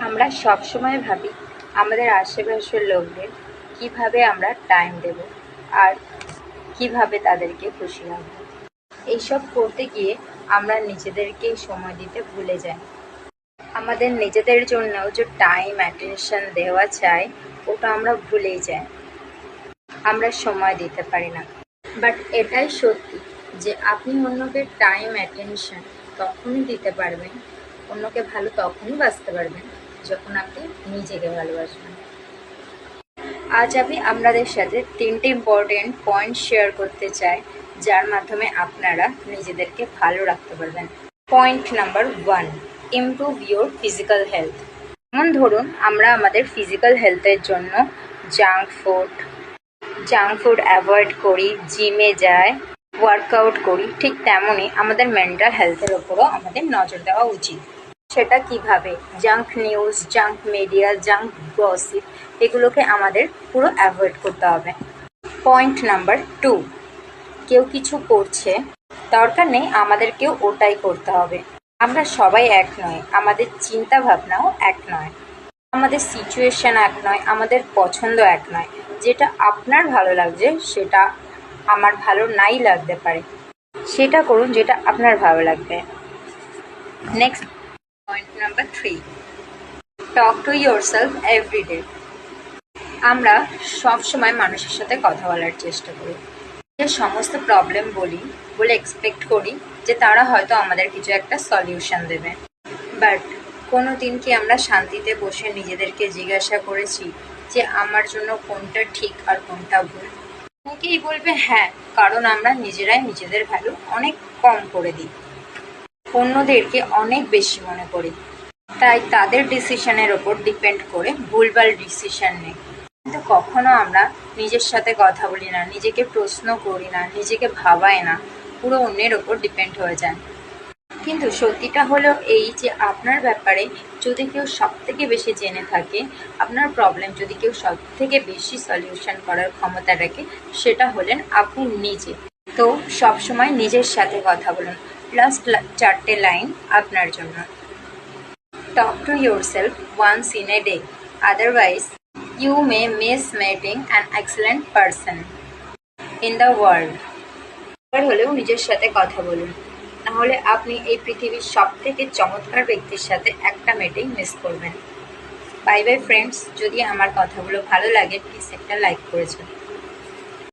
আমরা সবসময় ভাবি, আমাদের আশেপাশের লোকদের কীভাবে আমরা টাইম দেব আর কীভাবে তাদেরকে খুশি রাখব। এইসব করতে গিয়ে আমরা নিজেদেরকেই সময় দিতে ভুলে যাই। আমাদের নিজেদের জন্যও যে টাইম অ্যাটেনশন দেওয়া চাই, ওটা আমরা ভুলেই যাই। আমরা সময় দিতে পারি না। বাট এটাই সত্যি যে আপনি অন্যকে টাইম অ্যাটেনশন তখনই দিতে পারবেন, অন্যকে ভালো তখনই বাঁচতে পারবেন। যখন আপনি নিজেকে ভালোবাসবেন। আজ আমি আপনাদের সাথে তিনটি ইম্পর্টেন্ট পয়েন্ট শেয়ার করতে চাই, যার মাধ্যমে আপনারা নিজেদেরকে ভালো রাখতে পারবেন। Point number one improve your physical health যেমন ধরুন, আমরা আমাদের ফিজিক্যাল হেলথের জন্য junk food junk food avoid করি জিমে যাই ওয়ার্কআউট করি, ঠিক তেমনই আমাদের মেন্টাল হেলথের ওপরও আমাদের নজর দেওয়া উচিত। সেটা কীভাবে? Junk news junk media junk gossip এগুলোকে আমাদের পুরো অ্যাভয়েড করতে হবে। পয়েন্ট নাম্বার টু কেউ কিছু করছে, দরকার নেই আমাদেরকেও ওটাই করতে হবে। আমরা সবাই এক নয় আমাদের চিন্তা ভাবনাও এক নয়। আমাদের সিচুয়েশন এক নয়, আমাদের পছন্দ এক নয়। যেটা আপনার ভালো লাগছে, সেটা আমার ভালো নাই লাগতে পারে। সেটা করুন যেটা আপনার ভালো লাগবে। Next point number three talk to yourself every day আমরা সব সময় মানুষের সাথে কথা বলার চেষ্টা করি। যে সমস্ত প্রবলেম বলি, বলে এক্সপেক্ট করি যে তারা হয়তো আমাদের কিছু একটা সলিউশন দেবে। বাট কোনো দিন কি আমরা শান্তিতে বসে নিজেদেরকে জিজ্ঞাসা করেছি যে আমার জন্য কোনটা ঠিক আর কোনটা ভুল? অনেকেই বলবে হ্যাঁ কারণ আমরা নিজেরাই নিজেদের ভ্যালু অনেক কম করে দিই। অন্যদেরকে অনেক বেশি মনে করি তাই তাদের ডিসিশনের ওপর ডিপেন্ড করে ভুলভাল ডিসিশন নেই। কিন্তু কখনো আমরা নিজের সাথে কথা বলি না, নিজেকে প্রশ্ন করি না, নিজেকে ভাবাই না, পুরো অন্যের ওপর ডিপেন্ড হয়ে যায়। কিন্তু সত্যিটা হলো এই যে আপনার ব্যাপারে যদি কেউ সব থেকে বেশি জেনে থাকে, আপনার প্রবলেম যদি কেউ সব থেকে বেশি সলিউশন করার ক্ষমতা রাখে, সেটা হলেন আপনি নিজে। তো সবসময় নিজের সাথে কথা বলুন। লাস্ট চারটে লাইন আপনার জন্য। Yourself once in a day otherwise you may miss meeting an excellent person in the world এবার হলেও নিজের সাথে কথা বলুন, নাহলে আপনি এই পৃথিবীর সব থেকে চমৎকার ব্যক্তির সাথে একটা মিটিং মিস করবেন। বাই বাই ফ্রেন্ডস যদি আমার কথাগুলো ভালো লাগে প্লিজ একটা লাইক করেছেন।